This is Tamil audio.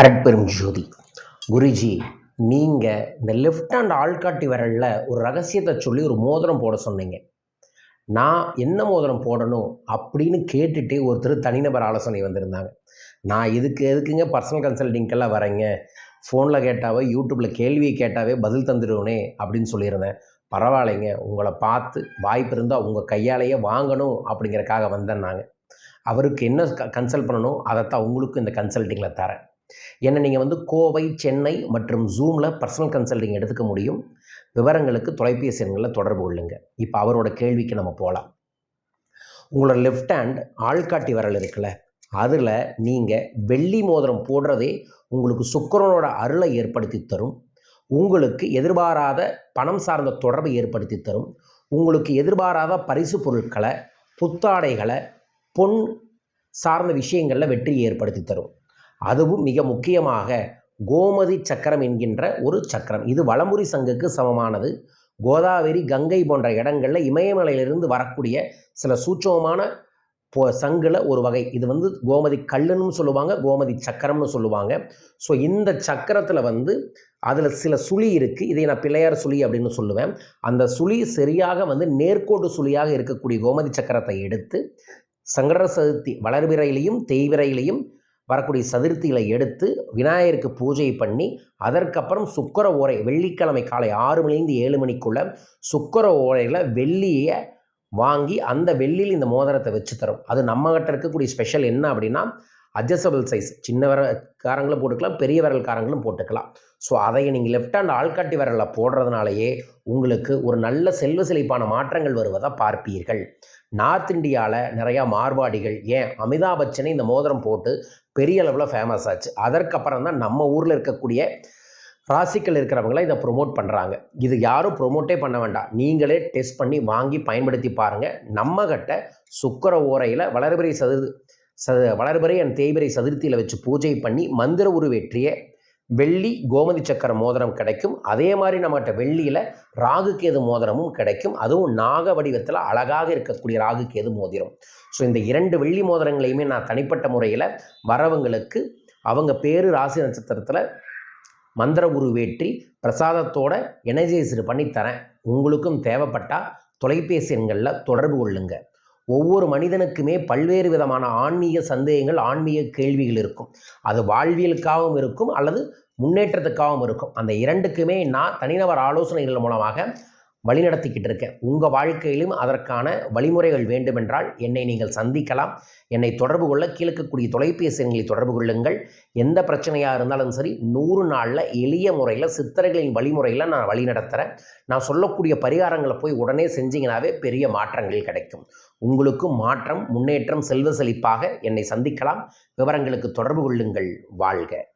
அரட்பெரும் ஜோதி. குருஜி நீங்கள் இந்த லெஃப்ட் ஹேண்ட் ஆள்காட்டி விரலில் ஒரு ரகசியத்தை சொல்லி ஒரு மோதிரம் போட சொன்னீங்க. நான் என்ன மோதிரம் போடணும் அப்படின்னு கேட்டுட்டு ஒருத்தர் தனிநபர் ஆலோசனை வந்திருந்தாங்க. நான் இதுக்கு எதுக்குங்க பர்சனல் கன்சல்டிங்கெல்லாம் வரேங்க? ஃபோனில் கேட்டாவே யூடியூப்பில் கேள்வியை கேட்டாவே பதில் தந்துடுவேனே அப்படின்னு சொல்லியிருந்தேன். பரவாயில்லைங்க உங்களை பார்த்து வாய்ப்பு இருந்தால் உங்கள் கையாலேயே வாங்கணும் அப்படிங்கிறக்காக வந்தேன் நாங்கள் அவருக்கு என்ன கன்சல்ட் பண்ணணும் அதைத்தான் உங்களுக்கு இந்த கன்சல்ட்டிங்கில் தரேன். என்ன நீங்கள் வந்து கோவை சென்னை மற்றும் ஜூமில் பர்சனல் கன்சல்டிங் எடுத்துக்க முடியும். விவரங்களுக்கு தொலைபேசி எண்களில் தொடர்பு கொள்ளுங்க. இப்போ அவரோட கேள்விக்கு நம்ம போகலாம் உங்களோட லெஃப்ட் ஹேண்ட் ஆள்காட்டி விரல் இருக்குல்ல அதில் நீங்கள் வெள்ளி மோதிரம் போடுறதே உங்களுக்கு சுக்கரனோட அருளை ஏற்படுத்தி தரும். உங்களுக்கு எதிர்பாராத பணம் சார்ந்த தொடர்பை ஏற்படுத்தி தரும். உங்களுக்கு எதிர்பாராத பரிசு பொருட்களை புத்தாடைகளை பொன் சார்ந்த விஷயங்களில் வெற்றியை ஏற்படுத்தி தரும். அதுவும் மிக முக்கியமாக கோமதி சக்கரம் என்கின்ற ஒரு சக்கரம். இது வளமுறி சங்குக்கு சமமானது. கோதாவரி கங்கை போன்ற இடங்களில் இமயமலையிலிருந்து வரக்கூடிய சில சூட்சமமான போ சங்கில் ஒரு வகை. இது வந்து கோமதி கல்லுன்னு சொல்லுவாங்க கோமதி சக்கரம்னு சொல்லுவாங்க. ஸோ இந்த சக்கரத்தில் வந்து அதில் சில சுழி இருக்குது இதை நான் பிள்ளையார் சுழி அப்படின்னு சொல்லுவேன். அந்த சுழி சரியாக வந்து நேர்கோட்டு சுழியாக இருக்கக்கூடிய கோமதி சக்கரத்தை எடுத்து சங்கர சதுர்த்தி வளர்விரையிலையும் தேய்விரையிலையும் வரக்கூடிய சதுர்த்திகளை எடுத்து விநாயகருக்கு பூஜை பண்ணி அதற்கப்புறம் சுக்கர ஓரை வெள்ளிக்கிழமை காலை ஆறு மணிலேருந்து ஏழு மணிக்குள்ளே சுக்கர ஓரையில் வெள்ளியை வாங்கி அந்த வெள்ளியில் இந்த மோதிரத்தை வச்சு தரும். அது நம்மகிட்ட இருக்கக்கூடிய ஸ்பெஷல் என்ன அப்படின்னா அட்ஜஸ்டபிள் சைஸ் சின்ன விரல்காரங்களும் போட்டுக்கலாம் பெரிய விரல்காரங்களும் போட்டுக்கலாம். ஸோ அதை நீங்கள் லெஃப்ட் ஹேண்ட் ஆள்காட்டி விரலில் போடுறதுனாலேயே உங்களுக்கு ஒரு நல்ல செல்வ செழிப்பான மாற்றங்கள் வருவதை பார்ப்பீர்கள். நார்த் இந்தியாவில் நிறையா மார்வாடிகள் ஏன் அமிதாப் பச்சனை இந்த மோதிரம் போட்டு பெரிய அளவில் ஃபேமஸ் ஆச்சு. அதற்கப்புறம் தான் நம்ம ஊரில் இருக்கக்கூடிய ராசிக்கள் இருக்கிறவங்கள இதை ப்ரொமோட் பண்ணுறாங்க இது யாரும் ப்ரொமோட்டே பண்ண வேண்டாம். நீங்களே டெஸ்ட் பண்ணி வாங்கி பயன்படுத்தி பாருங்கள் நம்மகிட்ட சுக்கர ஓரையில் வளர்பிறை சது ச வளர்பிறை அண்ட் தேய்பிறை சதுர்த்தியில் வச்சு பூஜை பண்ணி மந்திர உருவேற்றிய வெள்ளி கோமதி சக்கர மோதிரம் கிடைக்கும். அதே மாதிரி நம்மகிட்ட வெள்ளியில் ராகு கேது மோதிரமும் கிடைக்கும். அதுவும் நாக வடிவத்தில் அழகாக இருக்கக்கூடிய ராகு கேது மோதிரம். ஸோ இந்த இரண்டு வெள்ளி மோதிரங்களையுமே நான் தனிப்பட்ட முறையில் வரவங்களுக்கு அவங்க பேர் ராசி நட்சத்திரத்தில் மந்திர உருவேற்றி பிரசாதத்தோட எனர்ஜைசர் பண்ணி தரேன் உங்களுக்கும் தேவைப்பட்டால் தொலைபேசி எண்களில் தொடர்பு கொள்ளுங்கள் ஒவ்வொரு மனிதனுக்குமே பல்வேறு விதமான ஆன்மீக சந்தேகங்கள் ஆன்மீக கேள்விகள் இருக்கும். அது வாழ்வியலுக்காகவும் இருக்கும் அல்லது முன்னேற்றத்துக்காகவும் இருக்கும். அந்த இரண்டுக்குமே நான் தனிநபர் ஆலோசனைகள் மூலமாக வழிநடத்திக்கிட்டு இருக்கேன். உங்கள் வாழ்க்கையிலும் அதற்கான வழிமுறைகள் வேண்டுமென்றால் என்னை நீங்கள் சந்திக்கலாம். என்னை தொடர்பு கொள்ள கீழக்கக்கூடிய தொலைபேசி எண்களை தொடர்பு கொள்ளுங்கள். எந்த பிரச்சனையாக இருந்தாலும் சரி நூறு நாளில் எளிய முறையில் சித்தர்களின் வழிமுறையில் நான் வழிநடத்துகிறேன் நான் சொல்லக்கூடிய பரிகாரங்களை போய் உடனே செஞ்சீங்கனாவே பெரிய மாற்றங்கள் கிடைக்கும். உங்களுக்கும் மாற்றம் முன்னேற்றம் செல்வ செழிப்பாக என்னை சந்திக்கலாம். விவரங்களுக்கு தொடர்பு கொள்ளுங்கள். வாழ்க.